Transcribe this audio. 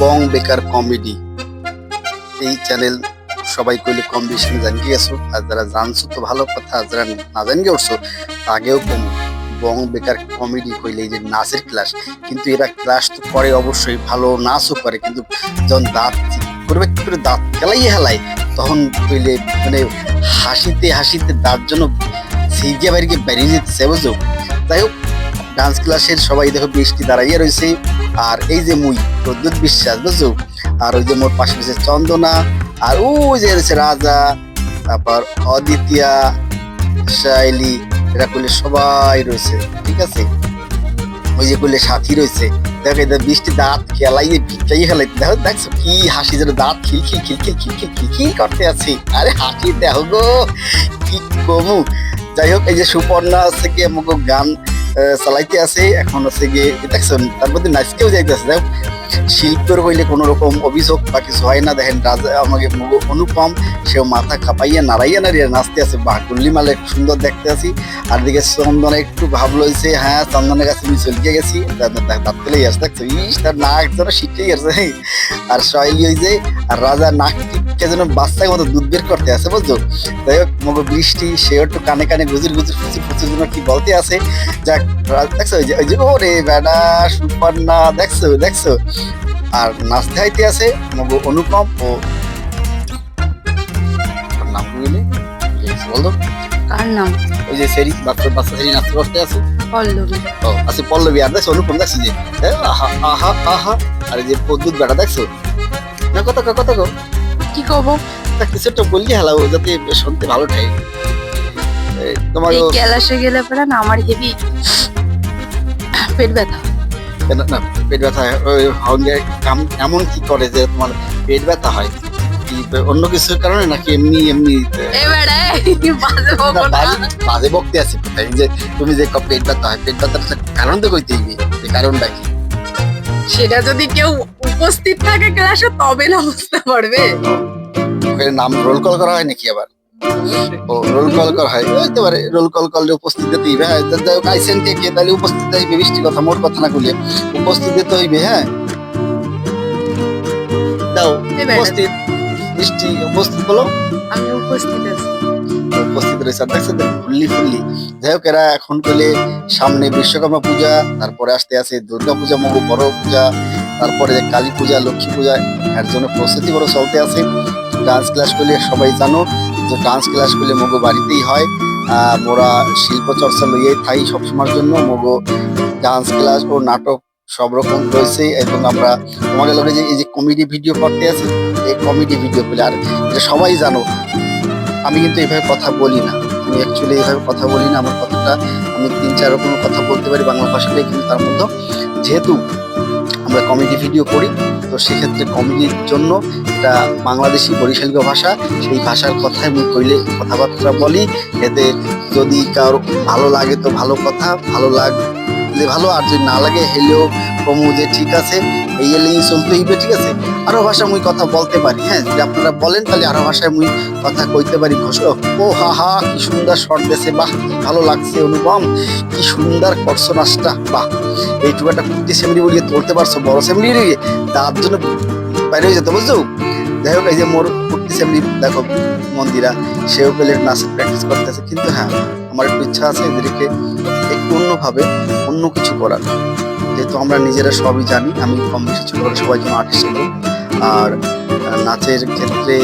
বং বেকার কমেডি। এই চ্যানেল সবাই কইলে কম বেশি জানি গেছো, আর যারা জানছো তো ভালো কথা, আর যারা না জানি গেছো আগেও কম। বং বেকার কমেডি কইলে এই যে নাচের ক্লাস কিন্তু এরা ক্লাস তো করে অবশ্যই, ভালো নাচও করে, কিন্তু যখন দাঁত করবে, কি করে দাঁত খেলাই হেলায়, তখন কইলে মানে হাসিতে হাসিতে দাঁত জন্য সিরিয়া বাইরে বেরিয়ে যেতেছে, বুঝছ? যাই হোক ডান্স ক্লাসের সবাই দেখো বৃষ্টি দাঁড়াইয়া রয়েছে আর এই যে মুই, প্রদ্যুৎ বিশ্বাস, বুঝছ? আর ওই যে মোর পাশে রয়েছে চন্দনা, আর ওই যে রয়েছে রাজা, তারপর অদিতিয়া শাইলি এরা করলে সবাই রয়েছে, ঠিক আছে? ওই যে করলে সাথী রয়েছে। দেখো এটা বৃষ্টি দাঁত খেলাইয়ে ভিটাই খেলাই দেখো, দেখছ কি হাসি যেন, দাঁত খিলখিল খিলখিল খিলখিল খিলখিল করতে আছে। আরে হাসি, দেখো গো, কি কমু। যাই হোক, এই যে সুপর্ণা আছে কি আমাকে গান চালাইতে আছে, এখন হচ্ছে গিয়ে দেখছেন তার মধ্যে নাচকেও যাইতেছে দেখো শিল্পের হইলে কোনো রকম অভিযোগ বা কিছু হয় না। দেখেন, রাজা আমাকে অনুপম, সেও মাথা খাপাইয়া, নাড়াইয়া, নাড়িয়ে নাচতে আছে। বা মালে সুন্দর দেখতে আছি। আর দিকে চন্দনে একটু ভাব লইছে। হ্যাঁ চন্দনের কাছে আমি চলকে গেছি। তার পেলেই আসে দেখছ ইস, তার নাক যেন শিখেই গেছে। আর শৈলী যে আর রাজা নাক টিপকে যেন বাচ্চার মতো দুধ বের করতে আছে বুঝছ? যাই হোক মগ বৃষ্টি সে একটু কানে কানে গুজুর গুজুর ফুচুর ফুচুর জন্য কি বলতে আছে যাক দেখছ ওই যে ওই যে ওরে বেডা সুপর্ণা দেখছ দেখছ? আর নাচতে হাইতে আছে মগ অনুপম ও নাম কি বলতো কার নাম? ওই যে সেরি বাচ্চা বাচ্চা সেরি নাচতে করতে আছে পল্লবী। ও আছে পল্লবী আর দেখছ অনুপম দেখছ যে? এ, আহা আহা আহা আর এই যে পদ্মুত বেটা দেখছ? না কত কত কত কি কব তা কিছু একটা বললি হেলাও যাতে শুনতে ভালো ঠাই তোমার এই ক্যালাসে গেলে পরে না আমার হেভি পেট ব্যথা। না না, পেট ব্যথা হয়, ওই হঙ্গে কাম এমন কি করে যে তোমার পেট ব্যথা হয়? অন্য কিছুর কারণে নাকি এমনি এমনি বাজে বকতে আছে যে তুমি যে পেট ব্যথা হয় পেট ব্যথার কারণ তো কইতে হইবে কারণটা কি? সেটা যদি কেউ উপস্থিত থাকে ক্লাসে তবে না বুঝতে পারবে। ওখানে নাম রোল কল করা হয় নাকি আবার? ও রোল কল করা হয়। হইতে পারে রোল কল করলে উপস্থিত দিতে হইবে হ্যাঁ যাই হোক আইসেন কে কে তাহলে উপস্থিত হইবে বৃষ্টি কথা মোট কথা না কইলে। উপস্থিত দিতে হইবে হ্যাঁ। দাও উপস্থিত বৃষ্টি উপস্থিত বলো। আমি উপস্থিত আছি। উপস্থিত রয়েছে। আর দেখছ ফুল্লি ফুল্লি। যাই হোক, এরা এখন পেলে সামনে বিশ্বকর্মা পূজা, তারপরে আসতে আছে দুর্গা পূজা মগু বড় পূজা, তারপরে কালী পূজা, লক্ষ্মী পূজা, এর জন্য প্রস্তুতি বড় চলতে আছে। ডান্স ক্লাস করলে সবাই জানো যে ডান্স ক্লাস করলে মগু বাড়িতেই হয়। মোরা শিল্প চর্চা লইয়াই থাই সবসময়ের জন্য। মগু ডান্স ক্লাস ও নাটক সব রকম রয়েছে। এবং আমরা তোমাদের লগে যে, এই যে কমেডি ভিডিও করতে আছে, এই কমেডি ভিডিও পেলে আর সবাই জানো। আমি কিন্তু এইভাবে কথা বলি না। আমি অ্যাকচুয়ালি এইভাবে কথা বলি না, আমার কথাটা আমি তিন, চার রকমের কথা বলতে পারি বাংলা ভাষাটাই কিন্তু তার মধ্যে যেহেতু আমরা কমেডি ভিডিও করি, তো সেক্ষেত্রে কমেডির জন্য এটা বাংলাদেশি বরিশালী ভাষা, সেই ভাষার কথাই আমি কইলে কথাবার্তা বলি। এতে যদি কারও ভালো লাগে তো ভালো কথা, ভালো লাগলে ভালো, আর যদি না লাগে হেলেও কমু যে ঠিক আছে, এই এলেই চলতে হইবে, ঠিক আছে? আরও ভাষা মুই কথা বলতে পারি হ্যাঁ? যদি আপনারা বলেন, তাহলে আরও ভাষায় মুই কথা কইতে পারি ও হা হা, কি সুন্দর শট দেশে বাহ, ভালো লাগছে, অনুপম। কি সুন্দর করছ নাচটা, বাহ। এইটুকু একটা কুর্তি সেমরি বলিয়ে তুলতে পারছ, বড় সেমরি তার জন্য বাইরে হয়ে যেত, বুঝছ? যাই হোক, এই যে মোর কুর্তি সেমরি, দেখো, মন্দিরা, সেও পেলে নাচের প্র্যাকটিস করতেছে। কিন্তু হ্যাঁ আমার একটু ইচ্ছা আছে এদেরকে একটু অন্যভাবে অন্য কিছু করার যেহেতু আমরা নিজেরা সবই জানি, আমি কম বেশি ছোট সবাই জন্য আর্টিস্ট আর নাচের ক্ষেত্রে